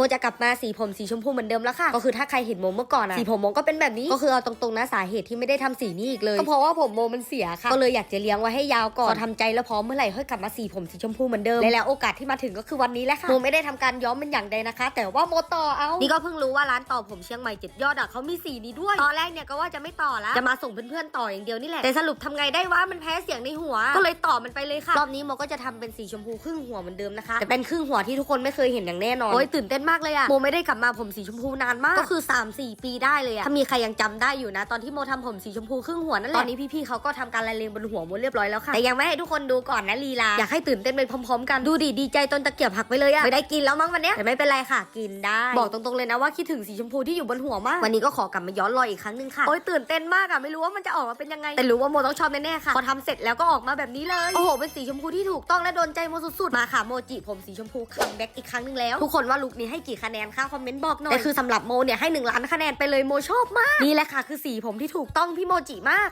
โมจะกลับมาสีผมสีชมพูเหมือนเดิมแล้วค่ะ ก็คือถ้าใครเห็นโมเมื่อก่อนอะสีผมโมก็เป็นแบบนี้ ก็คือเอาตรงๆนะสาเหตุที่ไม่ได้ทำสีนี้อีกเลย ก็เพราะว่าผมโมมันเสียค่ะ ก็เลยอยากจะเลี้ยงไว้ให้ยาวก่อนพอทำใจแล้วพร้อมเมื่อไหร่ค่อยกลับมาสีผมสีชมพูเหมือนเดิม และแล้วโอกาสที่มาถึงก็คือวันนี้แหละค่ะ โมไม่ได้ทำการย้อมเป็นอย่างใดนะคะ แต่ว่าโมต่อเอา นี่ก็เพิ่งรู้ว่าร้านต่อผมเชียงใหม่เจ็ดยอดอะเขามีสีนี้ด้วย ตอนแรกเนี่ยก็ว่าจะไม่ต่อละจะมาส่งเพื่อนๆต่ออย่างเดียวนี่แหละ แต่สรุปทำไงได้ว่ามันแพ้เสียงในหัว ก็เลยต่อมันไปเลยค่ะ รอบนี้โมก็จะทำเป็นสีชมพูครึ่งหัวเหมือนเดิมนะคะแต่เป็นครึ่งหัวที่ทุกคนไม่เคยเห็นอย่างแน่นอนโอ้ยตื่นเต้นมากเลยอะโมไม่ได้กลับมาผมสีชมพูนานมาก ก็คือ 3-4 ปีได้เลยอะถ้ามีใครยังจำได้อยู่นะ ตอนที่โมทำผมสีชมพูครึ่งหัวนั่นแหละ ตอนนี้พี่ๆเขาก็ทำการละเลงบนหัวโมเรียบร้อยแล้วค่ะ แต่ยังไม่ให้ทุกคนดูก่อนนะลีลา อยากให้ตื่นเต้นไปพร้อมๆ กัน ดูดิดีใจจนตะเกียบหักไปเลยอะไม่ได้กินแล้วมั้งวันเนี้ยแต่ไม่เป็นไรค่ะ กินได้ บอกตรงๆเลยนะว่าคิดถึงสีชมพูที่อยู่บนหัวมาก วันนี้ก็ขอกลับมาย้อนรอยอีกครั้งหนึงค่ะ โอ้ยตื่นเต้นมากอะไม่รู้ว่ามันจะออกมาเป็นยังไง แต่รู้ว่าโมต้องชอบแน่ๆค่ะ พอทำเสร็จแล้วก็ออกมาแบบนี้เลย โอ้โห เป็นสีชมพูที่ถูกต้องและโดนใจโมสุดๆ มาค่ะโมจิผมสีชมพูคัมแบ็กอีกครั้งหนึงแล้ว ทุกคนว่าลุคนี้ให้กี่คะแนนคะคอมเมนต์บอกหน่อยแต่คือสำหรับโมเนี่ยให้หนึ่งล้านคะแนนไปเลยโมชอบมากนี่แหละค่ะคือสีผมที่ถูกต้องพี่โมจิมาก